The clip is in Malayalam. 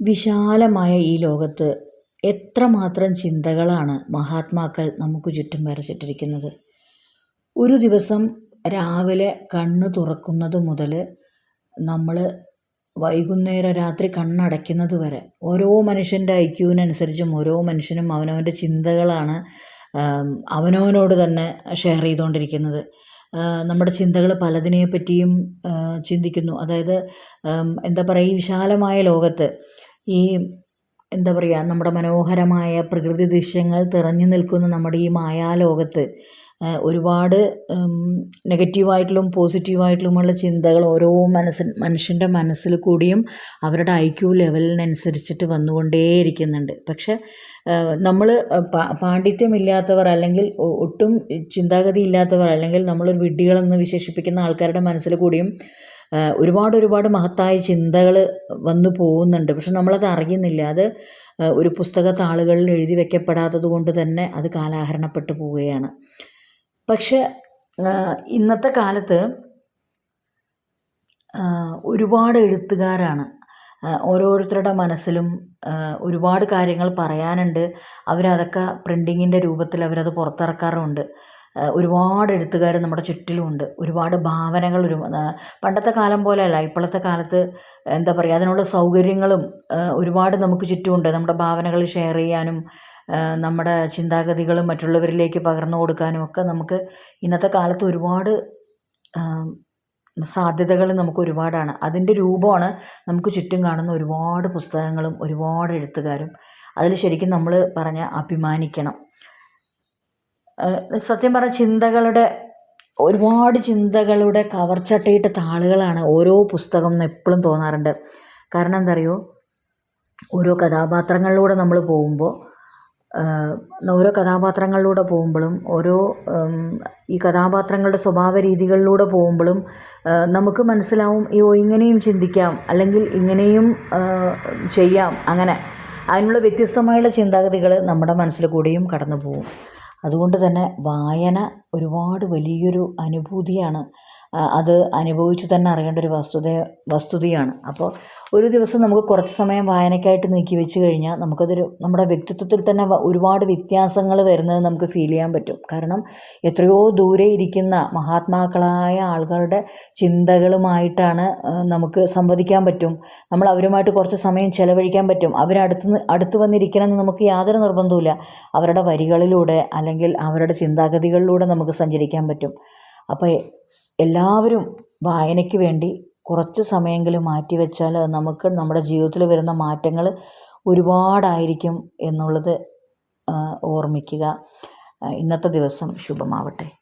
വിശാലമായ ഈ ലോകത്ത് എത്രമാത്രം ചിന്തകളാണ് മഹാത്മാക്കൾ നമുക്ക് ചുറ്റും വരച്ചിട്ടിരിക്കുന്നത്. ഒരു ദിവസം രാവിലെ കണ്ണ് തുറക്കുന്നത് മുതൽ നമ്മൾ വൈകുന്നേര രാത്രി കണ്ണടയ്ക്കുന്നത് വരെ ഓരോ മനുഷ്യന്റെ ഐക്യുവിനനുസരിച്ചും ഓരോ മനുഷ്യനും അവനവന്റെ ചിന്തകളാണ് അവനവനോട് തന്നെ ഷെയർ ചെയ്തുകൊണ്ടിരിക്കുന്നത്. നമ്മുടെ ചിന്തകൾ പലതിനെ പറ്റിയും ചിന്തിക്കുന്നു. അതായത് എന്താ പറയുക ഈ വിശാലമായ ലോകത്ത് ഈ എന്താ പറയുക നമ്മുടെ മനോഹരമായ പ്രകൃതി ദൃശ്യങ്ങൾ നിറഞ്ഞു നിൽക്കുന്ന നമ്മുടെ ഈ മായാലോകത്ത് ഒരുപാട് നെഗറ്റീവായിട്ടുള്ള പോസിറ്റീവായിട്ടുള്ള ചിന്തകൾ ഓരോ മനസ്സിൽ മനുഷ്യന്റെ മനസ്സിൽ കൂടിയും അവരുടെ ഐ ക്യു ലെവലിനനുസരിച്ചിട്ട് വന്നുകൊണ്ടേയിരിക്കുന്നുണ്ട്. പക്ഷെ നമ്മൾ പാണ്ഡിത്യമില്ലാത്തവർ അല്ലെങ്കിൽ ഒട്ടും ചിന്താഗതി ഇല്ലാത്തവർ അല്ലെങ്കിൽ നമ്മളൊരു വിഡ്ഢികളെന്ന് വിശേഷിപ്പിക്കുന്ന ആൾക്കാരുടെ മനസ്സിൽ കൂടിയും ഒരുപാട് ഒരുപാട് മഹത്തായ ചിന്തകൾ വന്നു പോകുന്നുണ്ട്. പക്ഷെ നമ്മളത് അറിയുന്നില്ല. അത് ഒരു പുസ്തക താളുകളിൽ എഴുതി വെക്കപ്പെടാത്തത് കൊണ്ട് തന്നെ അത് കാലാഹരണപ്പെട്ടു പോവുകയാണ്. പക്ഷെ ഇന്നത്തെ കാലത്ത് ഒരുപാട് എഴുത്തുകാരാണ് ഓരോരുത്തരുടെ മനസ്സിലും ഒരുപാട് കാര്യങ്ങൾ പറയാനുണ്ട്. അവരതൊക്കെ പ്രിന്റിങ്ങിന്റെ രൂപത്തിൽ അവരത് പുറത്തിറക്കാറുമുണ്ട്. ഒരുപാട് എഴുത്തുകാർ നമ്മുടെ ചുറ്റിലുമുണ്ട് ഒരുപാട് ഭാവനകൾ ഒരു പണ്ടത്തെ കാലം പോലെയല്ല. ഇപ്പോഴത്തെ കാലത്ത് എന്താ പറയുക അതിനുള്ള സൗകര്യങ്ങളും ഒരുപാട് നമുക്ക് ചുറ്റുമുണ്ട്. നമ്മുടെ ഭാവനകൾ ഷെയർ ചെയ്യാനും നമ്മുടെ ചിന്താഗതികളും മറ്റുള്ളവരിലേക്ക് പകർന്നു കൊടുക്കാനും ഒക്കെ നമുക്ക് ഇന്നത്തെ കാലത്ത് ഒരുപാട് സാധ്യതകൾ നമുക്ക് ഒരുപാടാണ്. അതിന്റെ രൂപമാണ് നമുക്ക് ചുറ്റും കാണുന്ന ഒരുപാട് പുസ്തകങ്ങളും ഒരുപാട് എഴുത്തുകാരും. അതിൽ ശരിക്കും നമ്മൾ പറഞ്ഞ അഭിമാനിക്കണം. സത്യം പറഞ്ഞ ചിന്തകളുടെ ഒരുപാട് ചിന്തകളുടെ കവർച്ചട്ടയിട്ട താളുകളാണ് ഓരോ പുസ്തകം എന്ന് എപ്പോഴും തോന്നാറുണ്ട്. കാരണം എന്താ അറിയോ ഓരോ കഥാപാത്രങ്ങളിലൂടെ നമ്മൾ പോകുമ്പോൾ ഓരോ കഥാപാത്രങ്ങളിലൂടെ പോകുമ്പോഴും ഓരോ ഈ കഥാപാത്രങ്ങളുടെ സ്വഭാവ രീതികളിലൂടെ പോകുമ്പോഴും നമുക്ക് മനസ്സിലാവും അയ്യോ ഇങ്ങനെയും ചിന്തിക്കാം അല്ലെങ്കിൽ ഇങ്ങനെയും ചെയ്യാം അങ്ങനെ. അതിനുള്ള വ്യത്യസ്തമായുള്ള ചിന്താഗതികൾ നമ്മുടെ മനസ്സിൽ കൂടിയും കടന്നു പോകും അതുകൊണ്ട് തന്നെ വായന ഒരുപാട് വലിയൊരു അനുഭൂതിയാണ്. അത് അനുഭവിച്ച് തന്നെ അറിയേണ്ട ഒരു വസ്തുത വസ്തുതയാണ്. അപ്പോൾ ഒരു ദിവസം നമുക്ക് കുറച്ച് സമയം വായനയ്ക്കായിട്ട് നീക്കി വെച്ച് കഴിഞ്ഞാൽ നമുക്കതൊരു നമ്മുടെ വ്യക്തിത്വത്തിൽ തന്നെ ഒരുപാട് വ്യത്യാസങ്ങൾ വരുന്നത് നമുക്ക് ഫീൽ ചെയ്യാൻ പറ്റും. കാരണം എത്രയോ ദൂരെ ഇരിക്കുന്ന മഹാത്മാക്കളായ ആളുകളുടെ ചിന്തകളുമായിട്ടാണ് നമുക്ക് സംവദിക്കാൻ പറ്റും. നമ്മൾ അവരുമായിട്ട് കുറച്ച് സമയം ചിലവഴിക്കാൻ പറ്റും. അവരടുത്ത് അടുത്ത് വന്നിരിക്കണമെന്ന് നമുക്ക് യാതൊരു നിർബന്ധവുമില്ല. അവരുടെ വരികളിലൂടെ അല്ലെങ്കിൽ അവരുടെ ചിന്താഗതികളിലൂടെ നമുക്ക് സഞ്ചരിക്കാൻ പറ്റും. അപ്പോൾ എല്ലാവരും വായനയ്ക്ക് വേണ്ടി കുറച്ച് സമയമെങ്കിലും മാറ്റി വെച്ചാൽ നമുക്ക് നമ്മുടെ ജീവിതത്തിൽ വരുന്ന മാറ്റങ്ങൾ ഒരുപാടായിരിക്കും എന്നുള്ളത് ഓർമ്മിക്കുക. ഇന്നത്തെ ദിവസം ശുഭമാവട്ടെ.